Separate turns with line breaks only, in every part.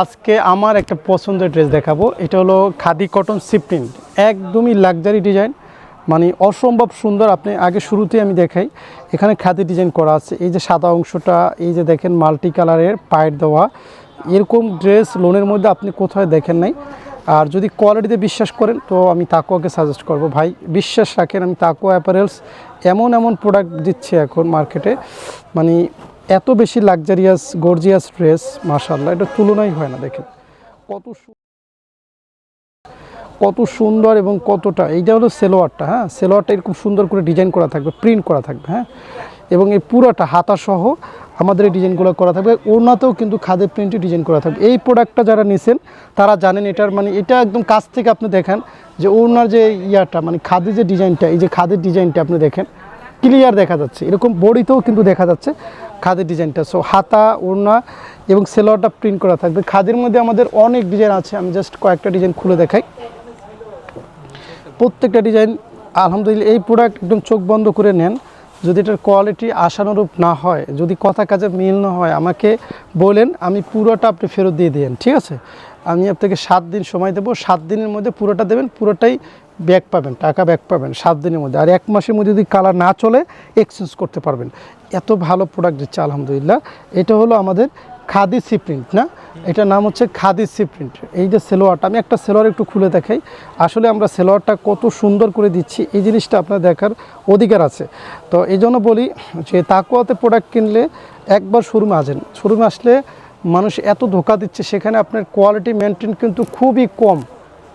আজকে আমার একটা পছন্দের ড্রেস দেখাবো। এটা হলো খাদি কটন সিপ্রিন্ট একদমই লাক্সারি ডিজাইন মানে অসম্ভব সুন্দর। আপনি আগে শুরুতেই আমি দেখাই। এখানে খাদি ডিজাইন করা আছে। এই যে সাদা অংশটা, এই যে দেখেন মাল্টি কালারের পায়ের দেওয়া। এরকম ড্রেস লোনের মধ্যে আপনি কোথায় দেখেন নাই। আর যদি কোয়ালিটিতে বিশ্বাস করেন, তো আমি তাকুয়াকে সাজেস্ট করব। ভাই, বিশ্বাস রাখেন, আমি তাকুয়া অ্যাপারেলস এমন এমন প্রোডাক্ট দিচ্ছে এখন মার্কেটে মানে এত বেশি লাক্সারিয়াস গর্জিয়াস ড্রেস মার্শাল্লাহ এটা তুলনাই হয় না, দেখেন। কত কত সুন্দর এবং কতটা, এইটা হলো সেলোয়ারটা হ্যাঁ? সেলোয়ারটা এরকম সুন্দর করে ডিজাইন করা থাকবে প্রিন্ট করা থাকবে হ্যাঁ? এবং এই পুরোটা হাতা সহ আমাদের এই ডিজাইনগুলো করা থাকবে ওনাতেও কিন্তু খাদের প্রিন্টে ডিজাইন করা থাকবে। এই প্রোডাক্টটা যারা নিছেন, তারা জানেন এটার মানে এটা একদম কাছ থেকে আপনি দেখেন, যে ওনার যে ইয়াটা মানে খাদে যে ডিজাইনটা এই যে খাদের ডিজাইনটা আপনি দেখেন ক্লিয়ার দেখা যাচ্ছে। এরকম বডিতেও কিন্তু দেখা যাচ্ছে। খাদের ডিজাইনটা। সো হাতা, ওড়না এবং সেলোয়ারটা প্রিন্ট করা থাকবে। খাদের মধ্যে আমাদের অনেক ডিজাইন আছে। আমি জাস্ট কয়েকটা ডিজাইন খুলে দেখাই। প্রত্যেকটা ডিজাইন আলহামদুলিল্লাহ, এই প্রোডাক্ট একদম চোখ বন্ধ করে নেন। যদি এটার কোয়ালিটি আশানুরূপ না হয়, যদি কথা কাজে মিল না হয়, আমাকে বলেন, আমি পুরোটা আপনি ফেরত দিয়ে দিন ঠিক আছে? আমি আপনাকে সাত দিন সময় দেবো, সাত দিনের মধ্যে পুরোটা দেবেন, পুরোটাই ব্যাক পাবেন, টাকা ব্যাক পাবেন, সাত দিনের মধ্যে। আর এক মাসের মধ্যে যদি কালার না চলে এক্সচেঞ্জ করতে পারবেন। এত ভালো প্রোডাক্ট দিচ্ছে, আলহামদুলিল্লাহ। এটা হলো আমাদের খাদি সি প্রিন্ট না? এটার নাম হচ্ছে খাদি সি প্রিন্ট। এই যে সেলোয়ারটা, আমি একটা সেলোয়ার একটু খুলে দেখাই। আসলে আমরা সেলোয়ারটা কত সুন্দর করে দিচ্ছি, এই জিনিসটা আপনার দেখার অধিকার আছে। তো এই জন্য বলি যে তাকুয়াতে প্রোডাক্ট কিনলে একবার শোরুমে আসেন। শোরুমে আসলে মানুষ এত ধোকা দিচ্ছে, সেখানে আপনার কোয়ালিটি মেনটেন কিন্তু খুবই কম।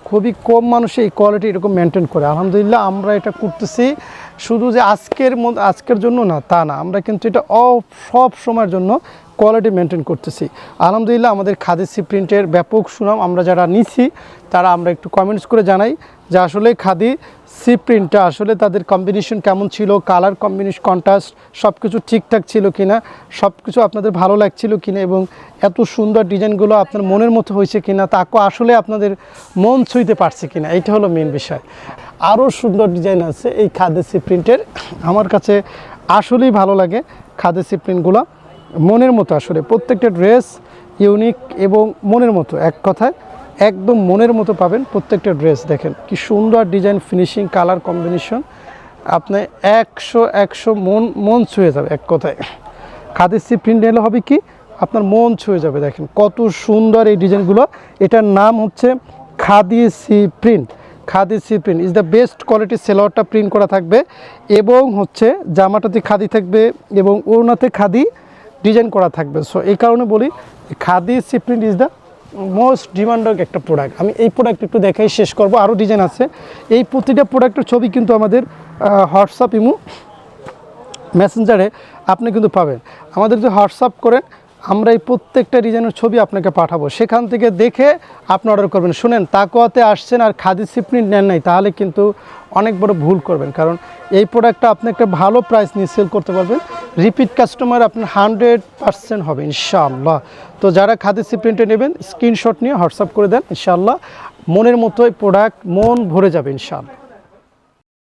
খুবই কম মানুষ এই কোয়ালিটি এরকম মেনটেন করে। আলহামদুলিল্লাহ আমরা এটা করতেছি। শুধু যে আজকের মধ্যে আজকের জন্য না, তা না। আমরা কিন্তু এটা অ- সব সময়ের জন্য কোয়ালিটি মেনটেন করতেছি। আলহামদুলিল্লাহ আমাদের খাদিসি প্রিন্টের ব্যাপক সুনাম আমরা যারা নিছি, তারা আমরা একটু কমেন্টস করে জানাই যে আসলে খাদি সি প্রিন্টটা আসলে তাদের কম্বিনেশন কেমন ছিল কালার কম্বিনেশন কন্ট্রাস্ট সব কিছু ঠিকঠাক ছিল কিনা সব কিছু আপনাদের ভালো লাগছিল কিনা এবং এত সুন্দর ডিজাইনগুলো আপনার মনের মতো হয়েছে কি কিনা তাকে আসলে আপনাদের মন ছুঁইতে পারছে কিনা এইটা হলো মেন বিষয়। আরও সুন্দর ডিজাইন আছে এই খাদেসি প্রিন্টের, আমার কাছে আসলেই ভালো লাগে খাদেসি প্রিন্টগুলো। মনের মতো আসলে। প্রত্যেকটা ড্রেস ইউনিক এবং মনের মতো, এক কথায়। একদম মনের মতো পাবেন প্রত্যেকটা ড্রেস। দেখেন, কি সুন্দর ডিজাইন, ফিনিশিং, কালার কম্বিনেশন। আপনি একশো একশো মন মন ছুঁয়ে যাবে, এক কথায়। খাদের সি প্রিন্ট নিলে হবে কি? আপনার মন ছুঁয়ে যাবে। দেখেন, কত সুন্দর এই ডিজাইনগুলো। এটার নাম হচ্ছে khadi C print. Khadi C print is the best কোয়ালিটির সেলোয়ারটা প্রিন্ট করা থাকবে এবং হচ্ছে জামাটাতে খাদি থাকবে এবং ওড়নাতে খাদি ডিজাইন করা থাকবে। সো এই কারণে বলি, khadi C print is the most demanded একটা প্রোডাক্ট আমি এই প্রোডাক্ট একটু দেখাই, শেষ করব আরও ডিজাইন আছে। এই প্রতিটা প্রোডাক্টের ছবি কিন্তু আমাদের হোয়াটসঅ্যাপ ইমু মেসেঞ্জারে আপনি কিন্তু পাবেন। আমাদের যদি হোয়াটসঅ্যাপ করেন, আমরা এই প্রত্যেকটা ডিজাইনের ছবি আপনাকে পাঠাবো। সেখান থেকে দেখে আপনি অর্ডার করবেন। শুনেন তাকোয়াতে আসছেন আর খাদি সিপ্রিন্ট নেন নাই, তাহলে কিন্তু অনেক বড় ভুল করবেন। কারণ এই প্রোডাক্টটা আপনি একটা ভালো প্রাইস নিয়ে সেল করতে পারবেন। রিপিট কাস্টমার আপনার হান্ড্রেড পার্সেন্ট হবে, ইনশাআল্লাহ। তো যারা খাদি প্রিন্টে নেবেন, স্ক্রিনশট নিয়ে হোয়াটসঅ্যাপ করে দেন, ইনশাআল্লাহ। মনের মতোই প্রোডাক্ট মন ভরে যাবে, ইনশাআল্লাহ।